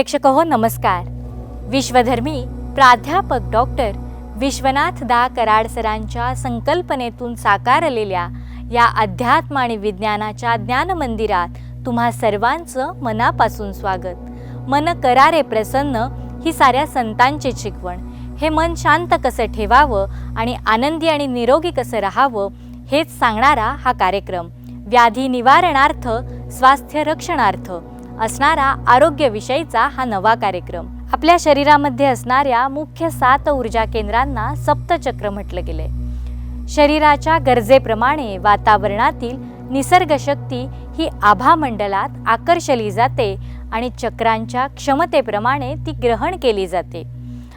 प्रेक्षक हो नमस्कार. विश्वधर्मी प्राध्यापक डॉक्टर विश्वनाथ दा कराड सरांच्या संकल्पनेतून साकारलेल्या या अध्यात्म आणि विज्ञानाच्या ज्ञानमंदिरात तुम्हा सर्वांचं मनापासून स्वागत. मन करारे प्रसन्न ही साऱ्या संतांची शिकवण हे मन शांत कसं ठेवावं आणि आनंदी आणि निरोगी कसं राहावं हेच सांगणारा हा कार्यक्रम. व्याधी निवारणार्थ स्वास्थ्य रक्षणार्थ. असणारा आरोग्यविषयीचा हा नवा कार्यक्रम. आपल्या शरीरामध्ये असणाऱ्या मुख्य सात ऊर्जा केंद्रांना सप्तचक्र म्हटलं गेले शरीराच्या गरजेप्रमाणे वातावरणातील निसर्गशक्ती ही आभामंडलात आकर्षली जाते आणि चक्रांच्या क्षमतेप्रमाणे ती ग्रहण केली जाते.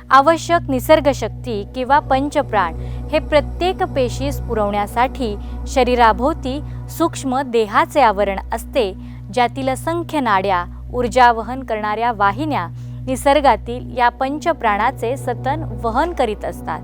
आवश्यक निसर्गशक्ती किंवा पंचप्राण हे प्रत्येक पेशीस पुरवण्यासाठी शरीराभोवती सूक्ष्म देहाचे आवरण असते ज्यातील असंख्य नाड्या ऊर्जा वहन करणाऱ्या वाहिन्या निसर्गातील या पंचप्राणाचे सतन वहन करीत असतात.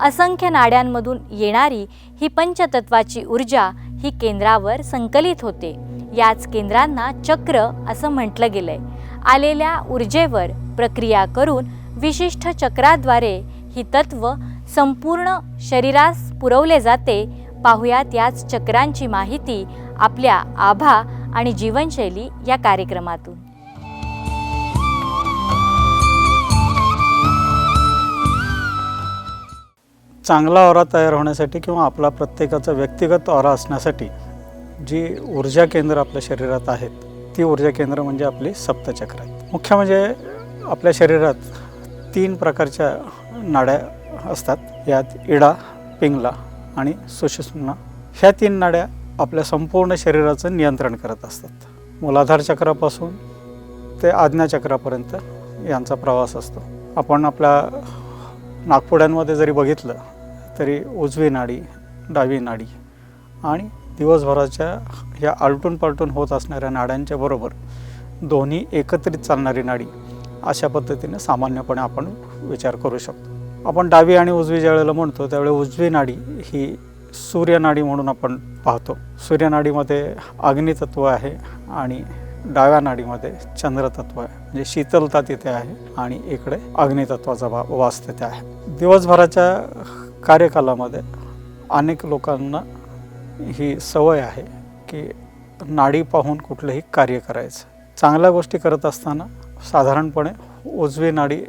असंख्य नाड्यांमधून येणारी ही पंचतत्वाची ऊर्जा ही केंद्रावर संकलित होते. याच केंद्रांना चक्र असं म्हटलं गेलंय. आलेल्या ऊर्जेवर प्रक्रिया करून विशिष्ट चक्राद्वारे ही तत्व संपूर्ण शरीरास पुरवले जाते. पाहुयात याच चक्रांची माहिती आपल्या आभा आणि जीवनशैली या कार्यक्रमातून. चांगला ओरा तयार होण्यासाठी किंवा आपला प्रत्येकाचा व्यक्तिगत ओरा असण्यासाठी जी ऊर्जा केंद्र आपल्या शरीरात आहेत ती ऊर्जा केंद्र म्हणजे आपली सप्तचक्र आहेत. मुख्य म्हणजे आपल्या शरीरात तीन प्रकारच्या नाड्या असतात यात इडा पिंगला आणि सुषुम्ना. ह्या तीन नाड्या आपल्या संपूर्ण शरीराचं नियंत्रण करत असतात. मूलाधार चक्रापासून ते आज्ञाचक्रापर्यंत यांचा प्रवास असतो. आपण आपल्या नागपुड्यांमध्ये जरी बघितलं तरी उजवी नाडी डावी नाडी आणि दिवसभराच्या ह्या आलटून पालटून होत असणाऱ्या नाड्यांच्या बरोबर दोन्ही एकत्रित चालणारी नाडी अशा पद्धतीने सामान्यपणे आपण विचार करू शकतो. आपण डावी आणि उजवी ज्यावेळेला म्हणतो त्यावेळेला उजवी नाडी ही सूर्यनाडी म्हणून आपण पाहतो. सूर्यनाडीमध्ये अग्नितत्व आहे आणि डाव्या नाडीमध्ये चंद्रतत्व आहे. म्हणजे शीतलता तिथे आहे आणि इकडे अग्नितत्वाचा भा वास तिथे आहे. दिवसभराच्या कार्यकालामध्ये अनेक लोकांना ही सवय आहे की नाडी पाहून कुठलंही कार्य करायचं. चांगल्या गोष्टी करत असताना साधारणपणे उजवी नाडी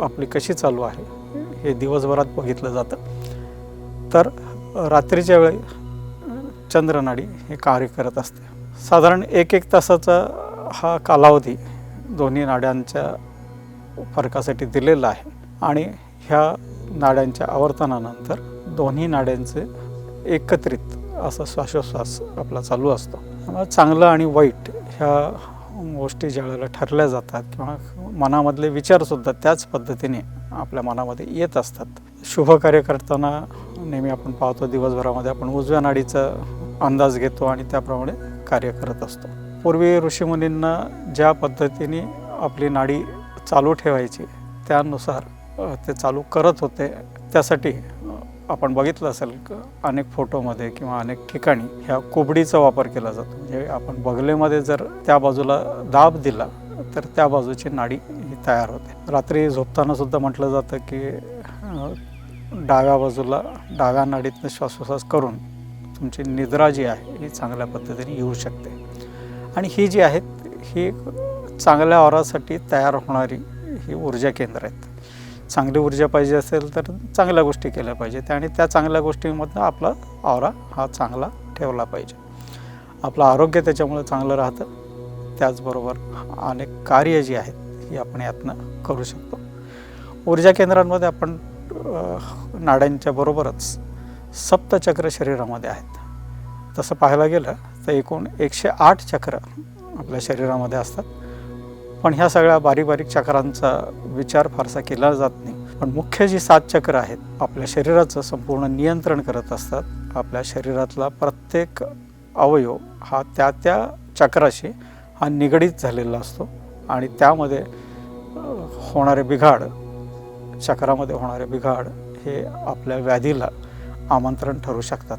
आपली कशी चालू आहे हे दिवसभरात बघितलं जातं. तर रात्रीच्या वेळी चंद्रनाडी हे कार्य करत असते. साधारण एक एक तासाचा हा कालावधी दोन्ही नाड्यांच्या फरकासाठी दिलेला आहे. आणि ह्या नाड्यांच्या आवर्तनानंतर दोन्ही नाड्यांचे एकत्रित असा श्वासोश्वास आपला चालू असतो. चांगलं आणि वाईट ह्या गोष्टी ज्या वेळेला ठरल्या जातात किंवा मनामधले विचारसुद्धा त्याच पद्धतीने आपल्या मनामध्ये येत असतात. शुभ कार्य करताना नेहमी आपण पाहतो दिवसभरामध्ये आपण उजव्या नाडीचा अंदाज घेतो आणि त्याप्रमाणे कार्य करत असतो. पूर्वी ऋषीमुनींना ज्या पद्धतीने आपली नाडी चालू ठेवायची त्यानुसार ते चालू करत होते त्यासाठी आपण बघितलं असेल अनेक फोटोमध्ये किंवा अनेक ठिकाणी ह्या कोबडीचा वापर केला जातो. म्हणजे आपण बगलेमध्ये जर त्या बाजूला दाब दिला तर त्या बाजूची नाडी ही तयार होते. रात्री झोपताना सुद्धा म्हटलं जातं की डाव्या बाजूला डाव्या नाडीतनं श्वासोश्वास करून तुमची निद्रा जी आहे ही चांगल्या पद्धतीने येऊ शकते. आणि ही जी आहेत ही चांगल्या औरासाठी तयार होणारी ही ऊर्जा केंद्र आहेत. चांगली ऊर्जा पाहिजे असेल तर चांगल्या गोष्टी केल्या पाहिजेत आणि त्या चांगल्या गोष्टींमधनं आपला आवरा हा चांगला ठेवला पाहिजे. आपलं आरोग्य त्याच्यामुळे चांगलं राहतं. त्याचबरोबर अनेक कार्य जी आहेत ही आपण यातनं करू शकतो. ऊर्जा केंद्रांमध्ये आपण नाड्यांच्या बरोबरच सप्तचक्र शरीरामध्ये आहेत. तसं पाहायला गेलं तर एकूण एकशे आठ चक्र आपल्या शरीरामध्ये असतात. पण ह्या सगळ्या बारीक बारीक चक्रांचा विचार फारसा केला जात नाही. पण मुख्य जी सात चक्र आहेत आपल्या शरीराचं संपूर्ण नियंत्रण करत असतात. आपल्या शरीरातला प्रत्येक अवयव हा त्या त्या चक्राशी हा निगडीत झालेला असतो. आणि त्यामध्ये होणारे बिघाड चक्रामध्ये होणारे बिघाड हे आपल्या व्याधीला आमंत्रण ठरू शकतात.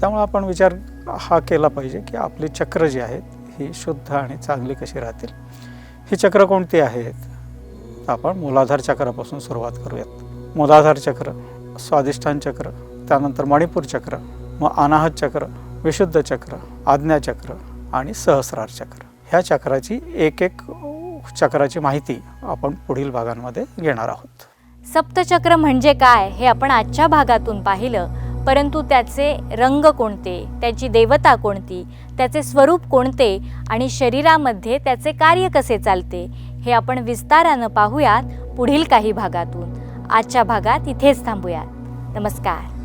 त्यामुळे आपण विचार हा केला पाहिजे की आपली चक्र जी आहेत ही शुद्ध आणि चांगली कशी राहतील? ही चक्र कोणती आहेत? तर आपण मूलाधार चक्रापासून सुरुवात करूयात. मूलाधार चक्र स्वादिष्ठान चक्र त्यानंतर मणिपूर चक्र मग अनाहत चक्र विशुद्ध चक्र आज्ञाचक्र आणि सहस्रार चक्र. ह्या चक्राची एक एक चक्राची माहिती आपण पुढील भागांमध्ये घेणार आहोत. सप्तचक्र म्हणजे काय हे आपण आजच्या भागातून पाहिलं. परंतु त्याचे रंग कोणते? त्याची देवता कोणती? त्याचे स्वरूप कोणते? आणि शरीरामध्ये त्याचे कार्य कसे चालते? हे आपण विस्तारानं पाहूयात पुढील काही भागातून. आजच्या भागात इथेच थांबूयात. नमस्कार.